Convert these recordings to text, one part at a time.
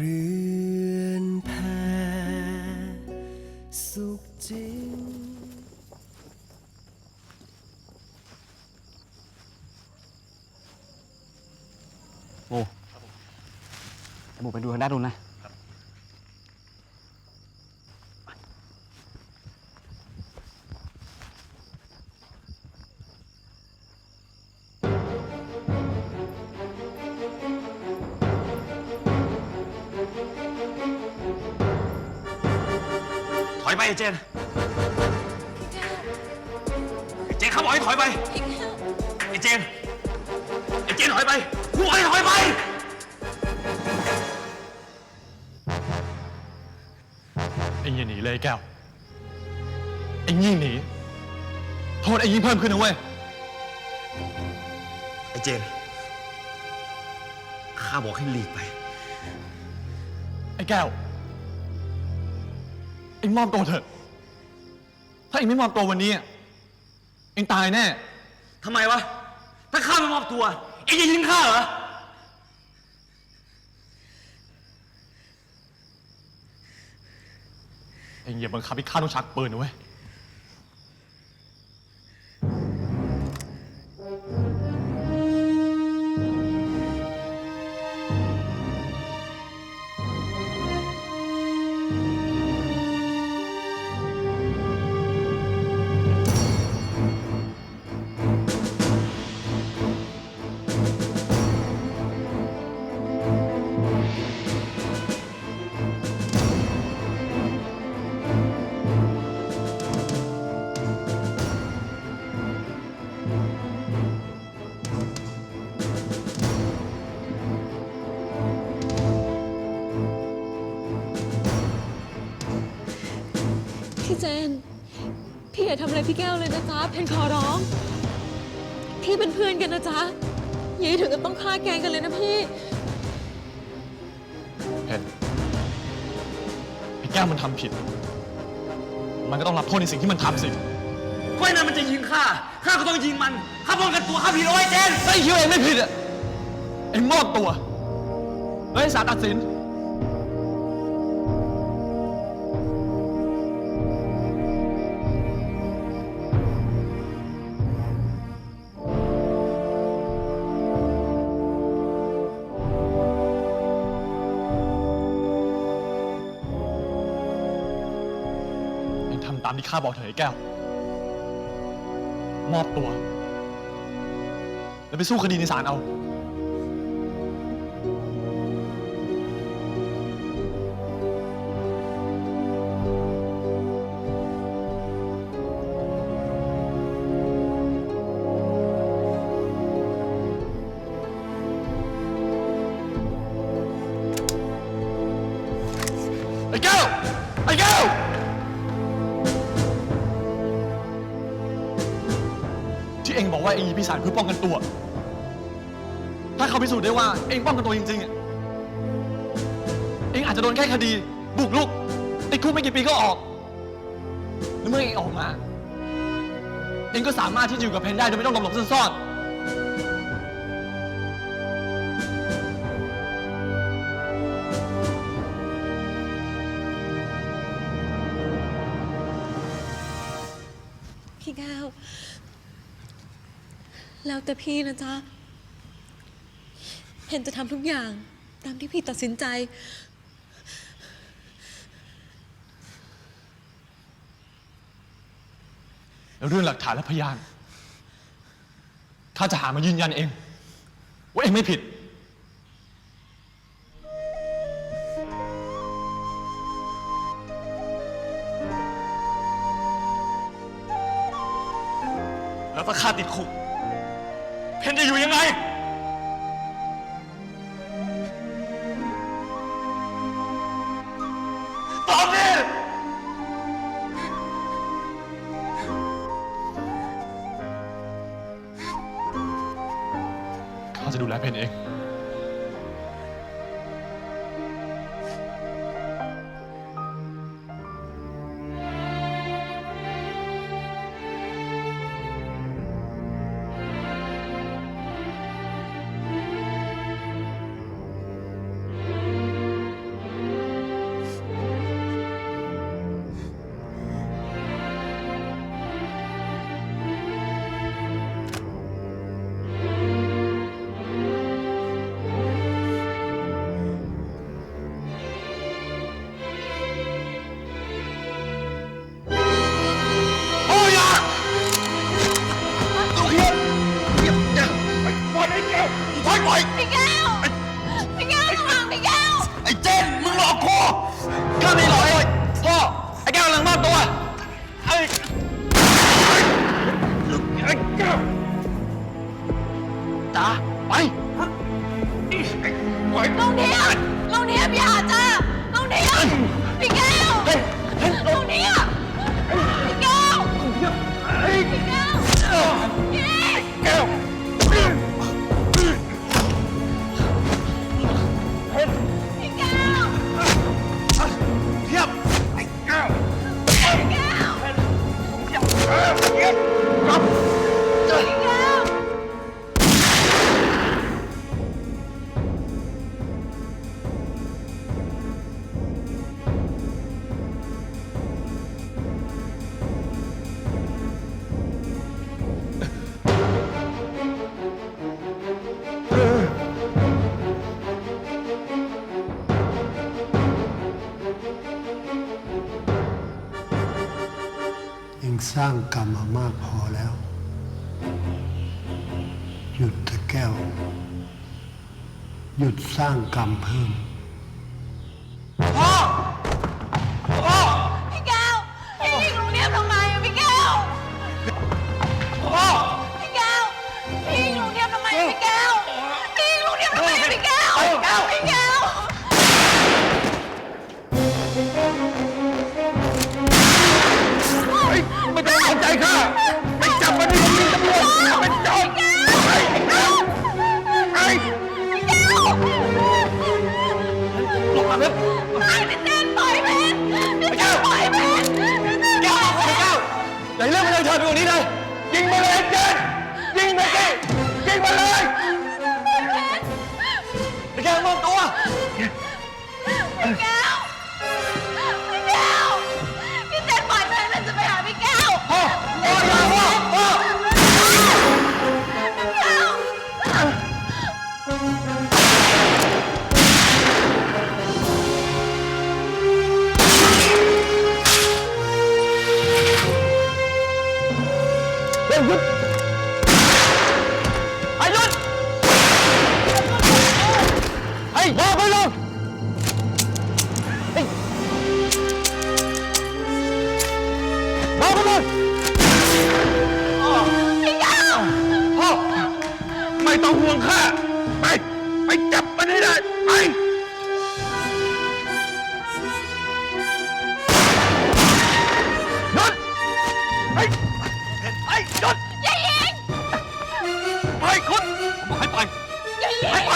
เรือนแพสุขจริง โอ้ไอ้หมูไปดูทางด้านนู้นนะ อยไปไอ้เจนไอ้เจนเขาบอกให้ถอยไป ไอ้เจน ไอ้เจนถอยไปกูบอกให้ถอยไป เอ็งอย่าหนีเลยไอ้แก้ว เอ็งยิ่งหนี โทษเอ็งยิ่งเพิ่มขึ้นนะเว้ย ไอ้เจน ข้าบอกให้หลีกไป ไอ้แก้ว เอ็งมอบตัวเถอะ ถ้าเอ็งไม่มอบตัววันนี้อะเอ็งตายแน่ ทำไมวะ ถ้าข้าไม่มอบตัวเอ็งจะยิงข้าเหรอ เอ็งอย่าบังคับให้ข้าต้องชักปืนนะเว้ย เจน พี่อย่าทำอะไรพี่แก้วเลยนะจ๊ะ เพนขอร้อง พี่เป็นเพื่อนกันนะจ๊ะอย่าให้ถึงกับต้องฆ่าแกล้งกันเลยนะพี่เห็นไอ้แก้วมันทำผิด มันก็ต้องรับโทษในสิ่งที่มันทำสิก็ไอ้นั่นมันจะยิงข้า ข้าก็ต้องยิงมัน ข้าป้องกันตัวข้าผิดเอาไว้เจน ไอ้คิดวาเองไม่ผิดอะเองมอบตัว แล้วให้ศาลตัดสินามที่ข้าบอกเถอะไอ้แก้ว มอบตัว แล้วไปสู้คดีในศาลเอา ไอ้แก้ว องบอกว่าเองมีปีศาจเพื่อป้องกันตัว ถ้าเขาพิสูจน์ได้ว่าเองป้องกันตัวจริงๆอะเองอาจจะโดนแค่คดี บุกลุกติดคุกไม่กี่ปีก็ออก แล้วเมื่อเองออกมา เองก็สามารถที่จะอยู่กับเพนได้โดยไม่ต้องหลบหลบซ่อนๆพี่แก้ว แล้วแต่พี่นะจ๊ะ เพนจะทำทุกอย่างตามที่พี่ตัดสินใจแล้วเรื่องหลักฐานและพยาน ข้าจะหามายืนยันเอง ว่าเองไม่ผิด แล้วถ้าข้าติดคุก เพนจะอยู่ยังไง ตอบดิข้าจะดูแลเพนเอง ฮ้ยปอยแก้ว พี่แก้วระวังพี่แก้ว ไอ้เจนมึงหลอกกูข้าไม่หลอกเลยพ่อไอ้แก้วหลังบ้านตัวไอ้ไอ้แก้วจ้าไปปล่อลงเทียบลงเทียบอย่าจ้าลงเทียบพี่แก้วลงเทียบ สร้างกรรมมามากพอแล้ว หยุดเถอะแก้ว หยุดสร้างกรรมเพิ่ม ไปกว่านี้เลย ยิงมาเลยเจนยิงไปสิยิงมาเลยไอ้แก้วมอบตัว ข้า ไป ไปจับมันให้ได้ ไป หยุดไอ้ไอ้หยุดอย่ายิงไปคุณผมบอกให้ไปอย่ายิง ให้ไป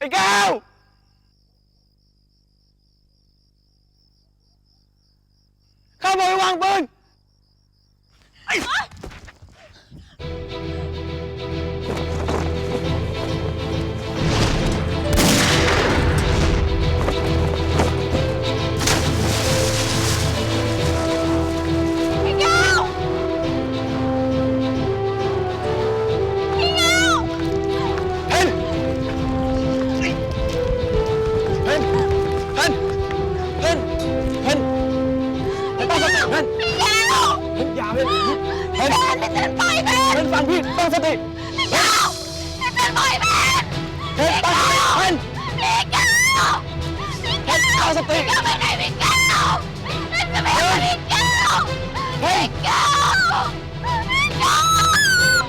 ไเพนแม่พี่เต้นปล่อยเพนเพนฟังพี่ตั้งสติพี่แก้วพี่เต้นปล่อยเพนเพนตั้งสติเพนพี่แก้วพี่เพแก้นตั้งสติวไปไหนพี่แก้วพี่จะไปหาพี่แก้วเพนพี่แก้วพี่แก้ว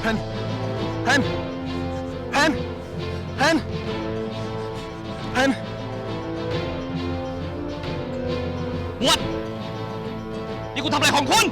เพนเพนเพนเพนเพนบวชนี่คุณทำอะไรของคุณ